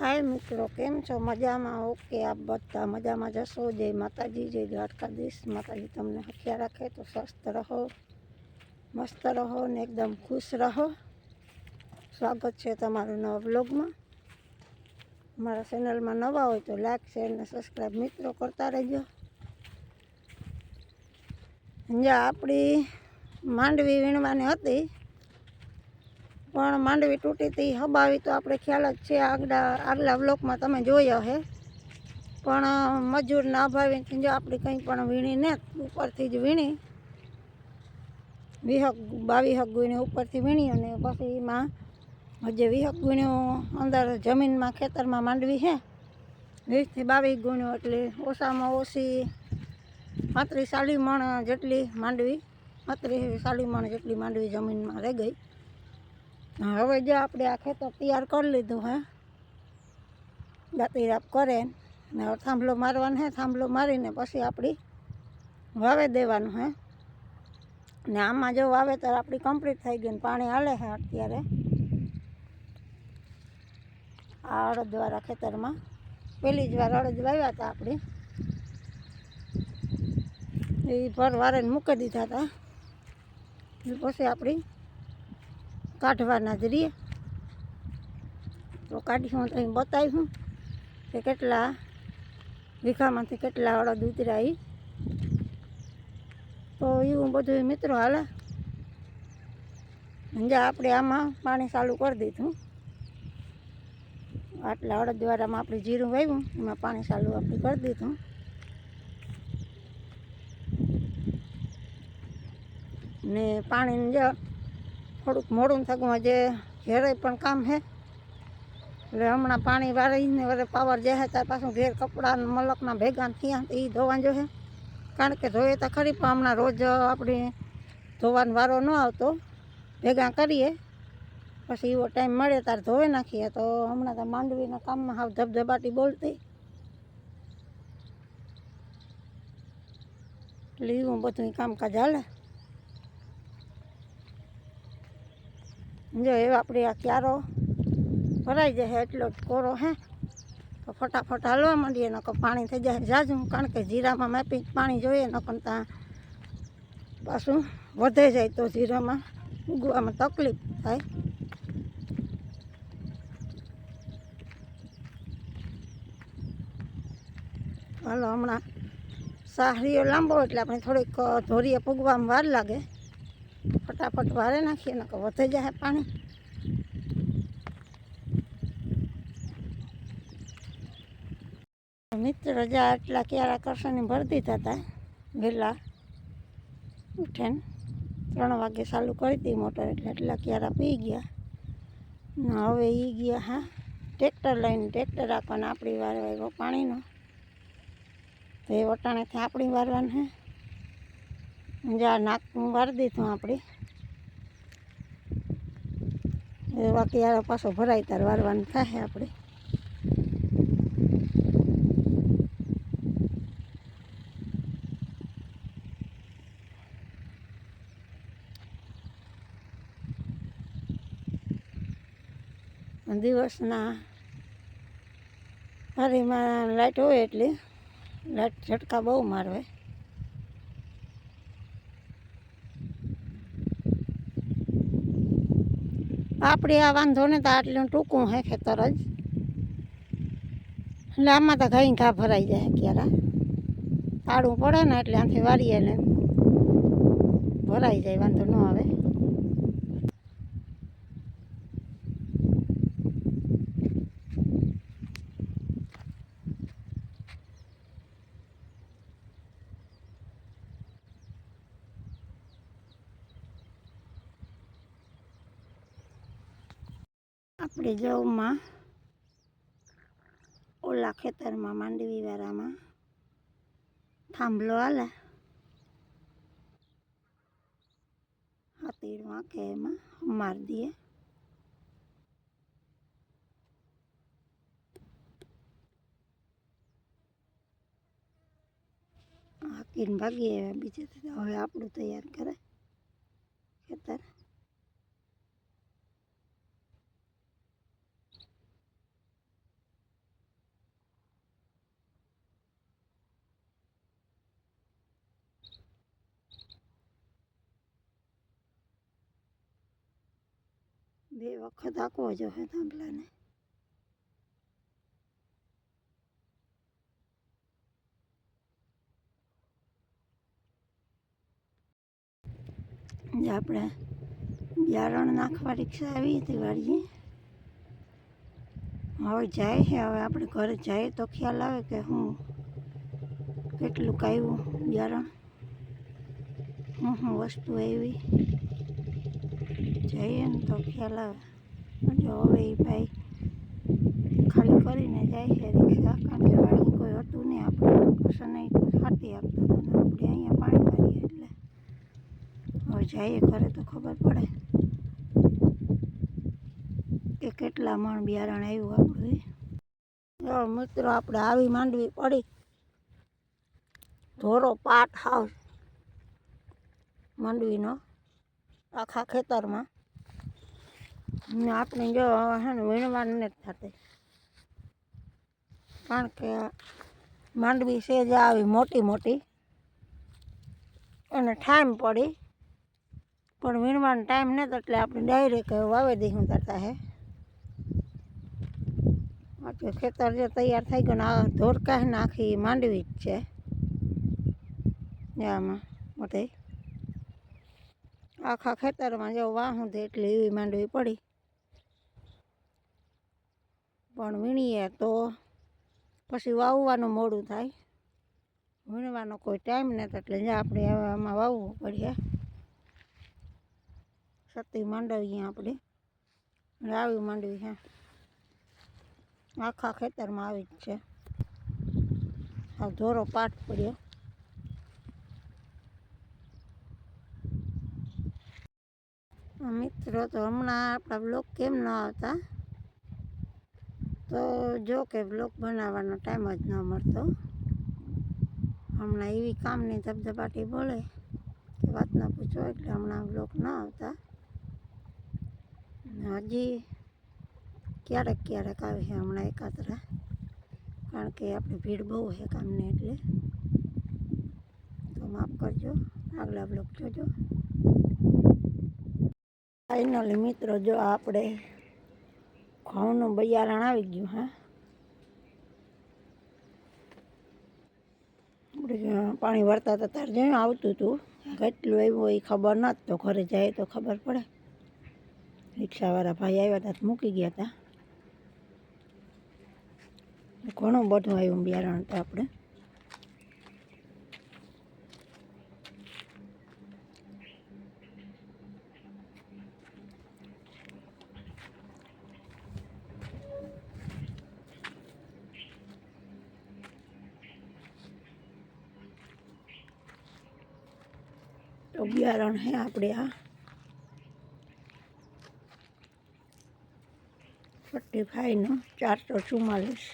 હાય મિત્રો, કેમ છો? મજામાં? ઓકે, આપ બધા મજામાં જશો? જય માતાજી, જય દ્વારકાધીશ. માતાજી, તમને હથિયાર રાખે તો સ્વસ્થ રહો, મસ્ત રહો ને એકદમ ખુશ રહો. સ્વાગત છે તમારું નવા બ્લોગમાં મારા ચેનલમાં નવા હોય તો લાઈક, શેર ને સબસ્ક્રાઈબ મિત્રો કરતા રહેજો. જ્યાં આપણી માંડવી વીણવાની હતી. પણ માંડવી તૂટી હતી હબાવી તો આપણે ખ્યાલ જ છે આગલા આગલા બ્લોકમાં તમે જોયો હે. પણ મજૂરના અભાવે જો આપણે કંઈ પણ વીણી ને ઉપરથી જ વીણી. વિહક બાવી હક ગુણી ઉપરથી વીણી અને પછી એમાં જે વિહક ગુણ્યો અંદર જમીનમાં, ખેતરમાં માંડવી છે વીસથી બાવીસ ગુણ્યો એટલે ઓછામાં ઓછી પાંત્રીસ સાડી મણ જેટલી માંડવી, પાંત્રીસ સાડી મણ જેટલી માંડવી જમીનમાં રહી ગઈ. હવે જો આપણે આ ખેતર તૈયાર કરી લીધું, હે. દાંતી રાપ કરે ને હવે થાંભલો મારવાનો હે થાંભલો મારીને પછી આપણી વાવે દેવાનું, હે. ને આમાં જો વાવેતર આપણી કમ્પ્લીટ થઈ ગઈ ને પાણી હાલે છે અત્યારે. આ અડદવાળા ખેતરમાં. પહેલી જ વાર અડદ વાવ્યા હતા આપણે. એ ભર વારે મૂકી દીધા હતા. એ પછી આપણી કાઢવાના જ રહીએ તો કાઢી હું અહીં બતાવ્યું કે કેટલા વીઘામાંથી કેટલા અડદ ઉતર્યા તો એવું બધું મિત્રો હાલે. જે આપણે આમાં પાણી ચાલુ કરી દીધું. આટલા અડદ દ્વારામાં આપણે જીરું વાવ્યું, એમાં પાણી ચાલુ આપણે કરી દીધું. ને પાણીને જો થોડુંક મોડું થતું હજે ઘેરે પણ કામ છે એટલે હમણાં પાણી વાળીને વરે પાવર જાય ત્યાર પાછું ઘેર કપડાં મલકના ભેગા થયા એ ધોવા જોઈએ કારણ કે ધોઈએ તો ખરી, પણ હમણાં રોજ આપણે ધોવાનો વારો ન આવતો. ભેગા કરીએ. પછી એવો ટાઈમ મળે ત્યારે ધોઈ નાખીએ. તો હમણાં તો માંડવીના કામમાં હાવ ધબધબાટી બોલતી. એટલે એવું બધું કામકાજ હાલે. જો એવા આપણે આ ક્યારો ભરાઈ જાય એટલો જ કોરો હે. તો ફટાફટ હાલવા માંડીએ, નકર પાણી થઈ જાય. જાજું કારણ કે જીરામાં માપી પાણી જોઈએ, નકર ત્યાં પાછું વધે જાય તો જીરામાં ઉગવામાં તકલીફ થાય. હાલો, હમણાં સાહરીઓ લાંબો, એટલે આપણે થોડીક ધોરીએ પૂગવામાં વાર લાગે. ફટાફટ વારે નાખીએ, નકર વધે જાય પાણી. મિત્ર રજા એટલા ક્યારા કરશોને ભરી દીધા હતા વહેલા ઉઠીને ત્રણ વાગે ચાલુ કરી હતી મોટર એટલે એટલા ક્યારા પી ગયા. ને હવે એ ગયા હા, ટ્રેક્ટર લઈને ટ્રેક્ટર રાખવાને આપણી વાર વાગ્યો પાણીનો. તો એ વટાણેથી આપણી વારવાનું હે. જ્યાં નાક વારી દીધું આપણી એ બાકી આ પાછો ભરાય તાર વારવાનું થાય આપણે. દિવસના હરીમાં લાઇટ હોય એટલે લાઇટ ઝટકા બહુ મારવે. આપણે આ વાંધો ને તો આટલું ટૂંકું હે ખેતર જ. એટલે આમાં તો ઘઈ ઘા ભરાઈ જાય ક્યારે તાળું પડે ને એટલે આથી વાળીએ ને. ભરાઈ જાય, વાંધો ન આવે. આપણે જવમાં ઓલા ખેતરમાં માંડવી વાળામાં થાંભલો હાલે હાથીડું કે એમાં મારી દઈએ હાકીને ભાગીએ બીજે હવે આપણું તૈયાર કરે ખેતર બે વખત આંકવો જોઈએ થાંભલાને. જે આપણે બિયારણ નાખવા રિક્ષા આવી હતી વાળીએ હવે જાય છે, હવે આપણે ઘરે જાય તો ખ્યાલ આવે કે હું કેટલું કાયું બિયારણ. હું હું વસ્તુ આવી જઈએ ને તો ખ્યાલ આવે. જો હવે એ ભાઈ ખાલી કરીને જાય છે રિક્ષા, કારણ કે વાડી કોઈ હતું નહીં, આપણે કશું નહીં હાથી આપતું હતું ને આપણે અહીંયા પાણી મારીએ એટલે. હવે જઈએ ઘરે તો ખબર પડે કે કેટલા મણ બિયારણ આવ્યું આપણું મિત્રો, આપણે આવી માંડવી પડી. ધોરો પાટ હાવ માંડવીનો આખા ખેતરમાં. આપણે જો હવે છે ને વીણવાનું નથી થતી કારણ કે માંડવી છે જે આવી મોટી મોટી અને ટાઈમ પડી, પણ વીણવાનો ટાઈમ નહોતો એટલે આપણે ડાયરેક્ટ વાવી દઈશું કરતા હે. બાકી ખેતર જે તૈયાર થઈ ગયું ને, આ ધોરકા છે ને, આખી માંડવી જ છે. ને આમાં મોટી આખા ખેતરમાં જો વાહું દે એટલે એવી માંડવી પડી. પણ વીણીએ તો પછી વાવવાનું મોડું થાય. વીણવાનો કોઈ ટાઈમ નથી એટલે જ્યાં આપણે આમાં વાવવું પડે. સતી માંડવીએ આપણે. આવી માંડવી છે. આખા ખેતરમાં આવી જ છે. આ ધોરો પાટ પડ્યો. મિત્રો તો હમણાં આપણા બ્લોગ કેમ ન આવતા? તો જો કે બ્લોક બનાવવાનો ટાઈમ જ ન મળતો. હમણાં એવી કામની ધબધબાટી બોલે કે વાત ન પૂછો એટલે હમણાં બ્લોક ન આવતા. હજી ક્યારેક ક્યારેક આવે છે હમણાં એકાતરા, કારણ કે આપણી ભીડ બહુ છે કામની એટલે. તો માફ કરજો, આગલા બ્લોક જોજો. ફાઇનલી મિત્રો, જો આપણે ઘઉંનું બિયારણ આવી ગયું, હા. પાણી વરતા હતા તાર જોયું આવતું હતું. કેટલું આવ્યું એ ખબર ન તો ઘરે જાય તો ખબર પડે. રિક્ષાવાળા ભાઈ આવ્યા હતા મૂકી ગયા હતા. ઘણું બધું આવ્યું બિયારણ તો આપણે. તો બિયારણ હે આપણે આ. ફોર્ટી ફાઈવનું ચારસો ચુમ્માલીસ